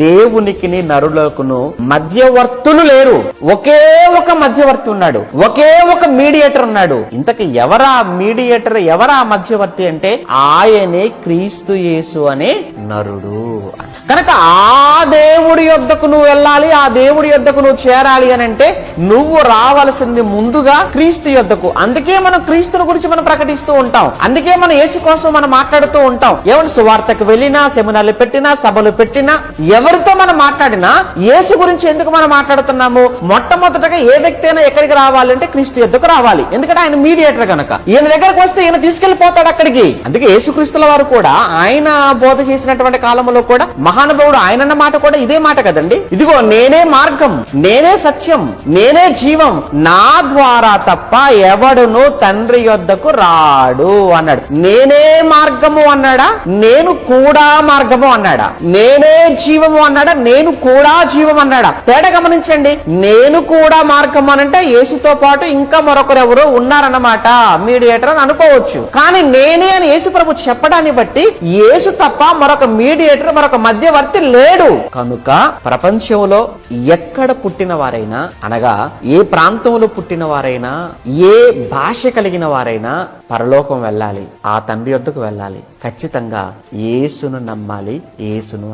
దేవునికిని నరులకును మధ్యవర్తులు లేరు. ఒకే ఒక మధ్యవర్తి ఉన్నాడు. ఒకే ఒక మీడియేటర్ ఉన్నాడు. ఇంతకు ఎవరా మీడియేటర్ ఎవరా మధ్యవర్తి అంటే ఆయనే క్రీస్తు యేసు అనే నరుడు కనుక ఆ దేవుడి యొద్దకు నువ్వు వెళ్ళాలి ఆ దేవుడి యొద్దకు నువ్వు చేరాలి అని అంటే నువ్వు రావాల్సింది ముందుగా క్రీస్తు యొద్దకు. అందుకే మనం క్రీస్తుని గురించి మనం ప్రకటిస్తూ ఉంటాం. అందుకే మనం యేసు కోసం మనం మాట్లాడుతూ ఉంటాం. ఏమన్నా సువార్తకు వెళ్ళినా సెమినార్లు పెట్టినా సభలు పెట్టినా ఎవరితో మనం మాట్లాడినా యేసు గురించి ఎందుకు మనం మాట్లాడుతున్నాము? మొట్టమొదటగా ఏ వ్యక్తి అయినా ఎక్కడికి రావాలంటే క్రీస్తు యుద్ధకు రావాలి. ఎందుకంటే ఆయన మీడియేటర్ కనుక ఈయన దగ్గరకు వస్తే ఈయన తీసుకెళ్ళిపోతాడు అక్కడికి. అందుకే యేసుక్రీస్తుల వారు కూడా ఆయన బోధ చేసినటువంటి కాలంలో కూడా మహానుభావుడు ఆయన మాట కూడా ఇదే మాట కదండి? ఇదిగో నేనే మార్గం నేనే సత్యం నేనే జీవం నా ద్వారా తప్ప ఎవడును తండ్రి యొద్దకు రాడు అన్నాడు. నేనే మార్గము అన్నాడా? నేను కూడా మార్గము అన్నాడా? నేనే జీవం జీవము అన్నాడా? నేను కూడా జీవం అన్నాడా? తేడా గమనించండి. నేను కూడా మార్గం అనంటే యేసుతో పాటు ఇంకా మరొకరు ఎవరో ఉన్నారన్నమాట. మీడియేటర్ అని అనుకోవచ్చు. కానీ నేనే అని యేసు ప్రభు చెప్పడాన్ని బట్టి యేసు తప్ప మరొక మీడియేటర్ మరొక మధ్యవర్తి లేడు. కనుక ప్రపంచంలో ఎక్కడ పుట్టిన వారైనా అనగా ఏ ప్రాంతంలో పుట్టిన వారైనా ఏ భాష కలిగిన వారైనా పరలోకం వెళ్ళాలి. ఆ తండ్రి వద్దకు వెళ్ళాలి. ఖచ్చితంగా ఏసును నమ్మాలి. యేసును